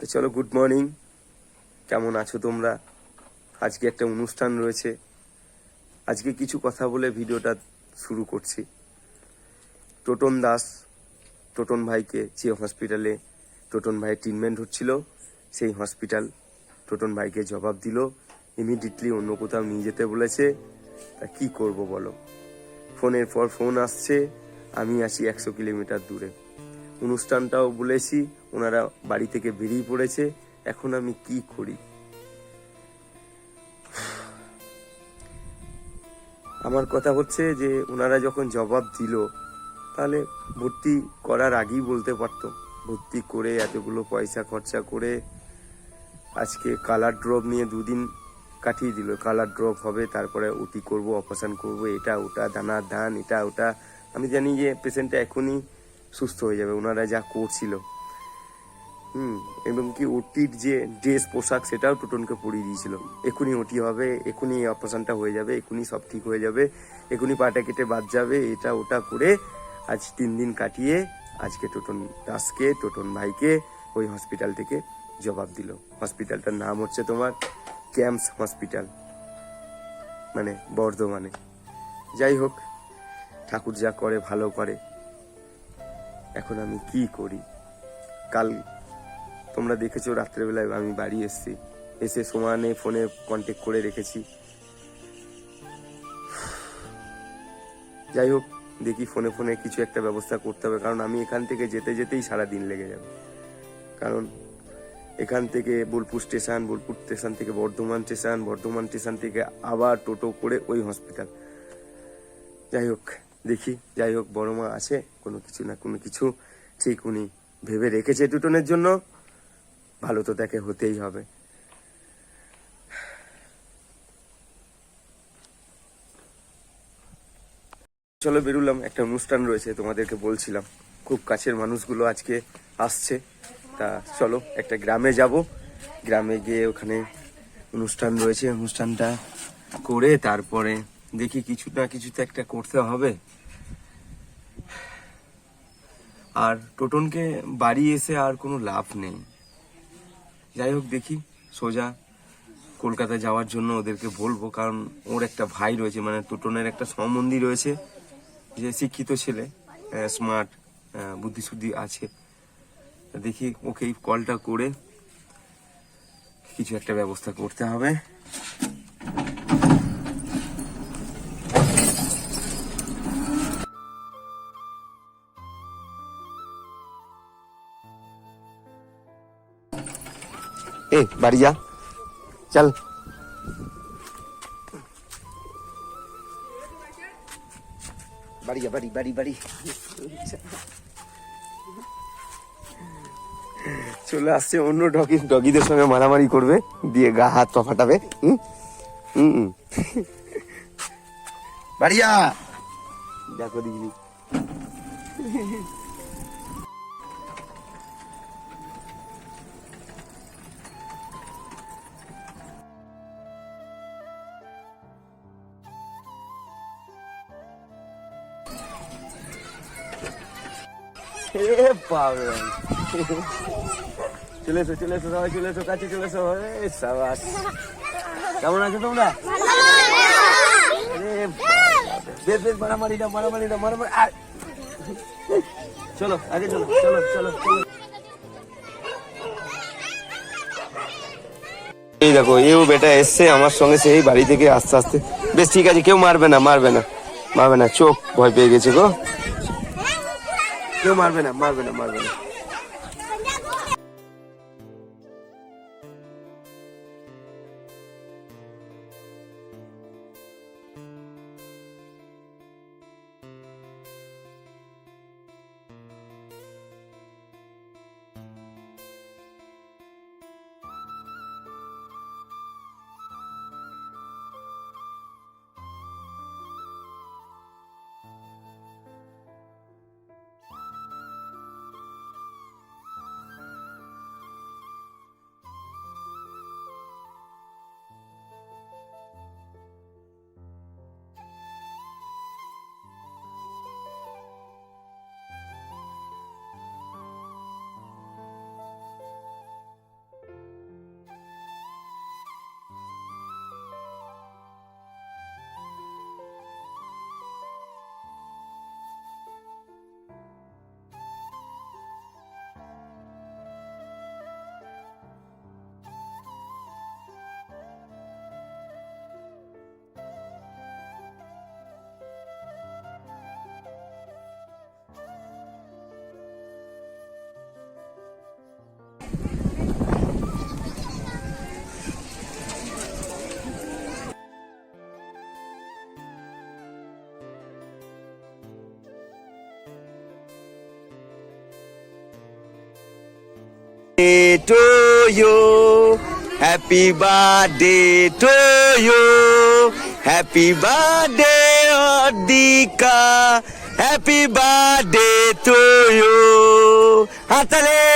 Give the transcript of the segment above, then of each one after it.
তো চলো good morning কেমন আছো তোমরা? আজকে একটা অনুষ্ঠান রয়েছে। আজকে কিছু কথা বলে ভিডিওটা শুরু করছি। টোটন দাস, টোটন ভাইকে যে হসপিটালে টোটন ভাইয়ের ট্রিটমেন্ট হচ্ছিল, সেই হসপিটাল টোটন ভাইকে জবাব দিল। ইমিডিয়েটলি অন্য কোথাও নিয়ে যেতে বলেছে। তা কি করব বলো? ফোনের পর ফোন আসছে। আমি আছি একশো কিলোমিটার দূরে। অনুষ্ঠানটাও বলেছি, ওনারা বাড়ি থেকে বেরিয়ে পড়েছে, এখন আমি কি করি? আমার কথা হচ্ছে যে, ওনারা যখন জবাব দিল, তাহলে ভর্তি করার আগেই বলতে পারতো। ভর্তি করে এতগুলো পয়সা খরচা করে আজকে কালার ড্রপ নিয়ে দুদিন কাটিয়ে দিল। কালার ড্রপ হবে, তারপরে ওটি করব অপারেশন করব, এটা, ওটা, দানা, ধান, এটা, ওটা। আমি জানি যে পেশেন্টটা এখনই সুস্থ হয়ে যাবে, ওনারা যা করছিল। হুম, এবং কি ওটির যে ড্রেস পোশাক, সেটাও টোটনকে পরিয়ে দিয়েছিল। এখনই ওটি হবে এখনই অপারেশনটা হয়ে যাবে এখনই সব ঠিক হয়ে যাবে এখনই পাটা কেটে বাদ যাবে, এটা ওটা করে আজ তিন দিন কাটিয়ে আজকে টোটন দাসকে, টোটন ভাইকে ওই হসপিটাল থেকে জবাব দিল। হসপিটালটার নাম হচ্ছে তোমার ক্যাম্পস হসপিটাল মানে বর্ধমানে। যাই হোক, ঠাকুর যা করে, ভালো করে। এখন আমি কি করি? কাল তোমরা দেখেছ রাত্রেবেলায় আমি বাড়ি এসেছি। এসে সমানে ফোনে কন্টেক্ট করে রেখেছি। যাই হোক, দেখি ফোনে ফোনে কিছু একটা ব্যবস্থা করতে হবে, কারণ আমি এখান থেকে যেতে যেতেই সারা দিন লেগে যাবে। কারণ এখান থেকে বোলপুর স্টেশন বোলপুর স্টেশন থেকে বর্ধমান স্টেশন বর্ধমান স্টেশন থেকে আবার টোটো করে ওই হসপিটাল যাই হোক দেখি, যাই হোক, বড় মা আছে, কোনো কিছু না কোনো কিছু ঠিক উনি ভেবে রেখেছে টুটনের জন্য। ভালো তো তাকে হতেই হবে। চলো বেরুলাম, একটা অনুষ্ঠান রয়েছে, তোমাদেরকে বলছিলাম। খুব কাছের মানুষগুলো আজকে আসছে। তা চলো, একটা গ্রামে যাব। গ্রামে গিয়ে ওখানে অনুষ্ঠান রয়েছে। অনুষ্ঠানটা করে তারপরে দেখি কিছু না কিছু তো একটা করতে হবে। আর টোটনকে বাড়ি এসে আর কোনো লাভ নেই। যাই হোক, দেখি সোজা কলকাতা যাওয়ার জন্য ওদেরকে বলব, কারণ ওর একটা ভাই রয়েছে মানে টোটনের একটা সম্বন্ধী রয়েছে, যে শিক্ষিত ছেলে স্মার্ট বুদ্ধি শুদ্ধি আছে। দেখি ওকেই কলটা করে কিছু একটা ব্যবস্থা করতে হবে। এ বাড়ি যা। চল। বাড়ি যা, বাড়ি বাড়ি বাড়ি। চলে আসছে অন্য ডগি। ডগিদের সঙ্গে মারামারি করবে, দিয়ে গা, হাত পা ফাটাবে। হুম? হুম হুম। বাড়ি দেখো দিদি। এ বাবা চলে এসো চলে এসো সবাই চলে এসো কাছে চলে এসো এ সাবাস কেমন আছো তোমরা বেশ। চলো আগে চলো চলো চলো চলো এই দেখো এও বেটা এসছে আমার সঙ্গে সেই বাড়ি থেকে আস্তে আস্তে। বেশ ঠিক আছে, কেউ মারবে না মারবে না। মারবে না, চোখ ভয় পেয়ে গেছে গো। কেউ মারবে না মারবে না মারবে না। to you. Happy birthday to you. Happy birthday, Odika. Happy birthday to you. Hatale!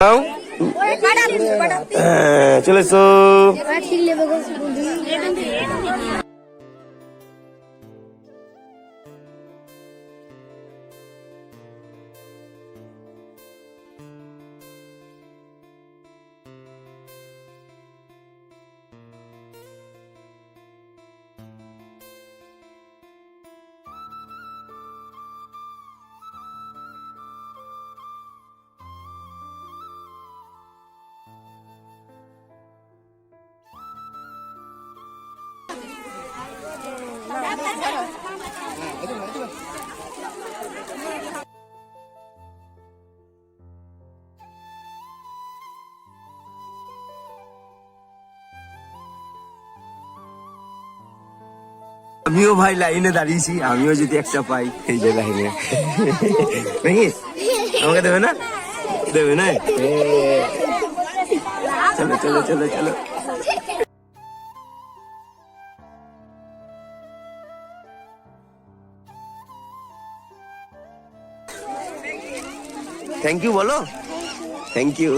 Hello? এসো আমিও ভাই লাইনে দাঁড়িয়েছি, আমিও যদি একটা পাই এই যে লাইনে আমাকে দেবে না? দেবে না? চলো চলো চলো চলো। থ্যাংক ইউ বলো। থ্যাংক ইউ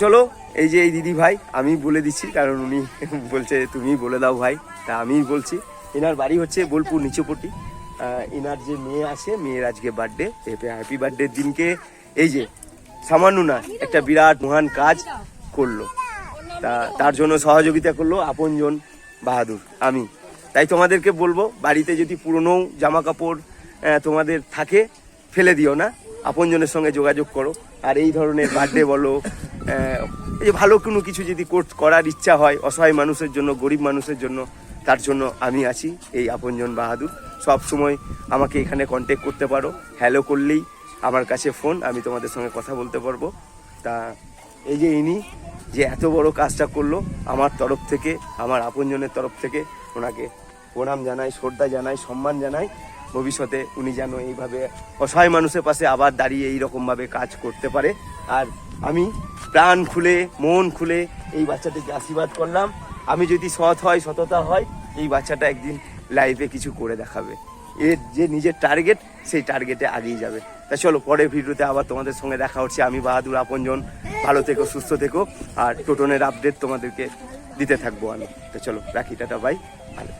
চলো, এই যে এই দিদি ভাই, আমি বলে দিচ্ছি, কারণ উনি বলছে, তুমি বলে দাও ভাই। তা আমি বলছি, এনার বাড়ি হচ্ছে বোলপুর নিচুপটি এনার যে মেয়ে আছে, মেয়ের আজকে বার্থডে হ্যাপি বার্থডে দিনকে, এই যে, সামান্য না, একটা বিরাট মহান কাজ করল। তা তার জন্য সহযোগিতা করল আপনজন বাহাদুর, আমি। তাই তোমাদেরকে বলব, বাড়িতে যদি পুরনো জামা কাপড় তোমাদের থাকে, ফেলে দিও না। আপনজনের সঙ্গে যোগাযোগ করো। আর এই ধরনের বার্থডে বলো এই যে ভালো কোনো কিছু যদি কোর- করার ইচ্ছা হয়, অসহায় মানুষের জন্য, গরিব মানুষের জন্য, তার জন্য আমি আছি এই আপনজন বাহাদুর। সব সময় আমাকে এখানে কন্ট্যাক্ট করতে পারো। হ্যালো করলেই আমার কাছে ফোন আমি তোমাদের সঙ্গে কথা বলতে পারব। তা এই যে ইনি যে এত বড় কাজটা করল, আমার তরফ থেকে, আমার আপনজনের তরফ থেকে ওনাকে প্রণাম জানাই, শ্রদ্ধা জানাই, সম্মান জানাই। ভবিষ্যতে উনি যেন এইভাবে অসহায় মানুষের পাশে আবার দাঁড়িয়ে এইরকমভাবে কাজ করতে পারে। আর আমি প্রাণ খুলে, মন খুলে এই বাচ্চাটিকে আশীর্বাদ করলাম। আমি যদি সৎ হয়, সততা হয়, এই বাচ্চাটা একদিন লাইফে কিছু করে দেখাবে। এর যে নিজের টার্গেট সেই টার্গেটে আগিয়ে যাবে। তা চলো, পরের ভিডিওতে আবার তোমাদের সঙ্গে দেখা হচ্ছে। আমি বাহাদুর, আপনজন। ভালো থেকো, সুস্থ থেকো। আর টোটনের আপডেট তোমাদেরকে দিতে থাকব আমি। তো চলো, রাখি, টাটা বাই ভালো।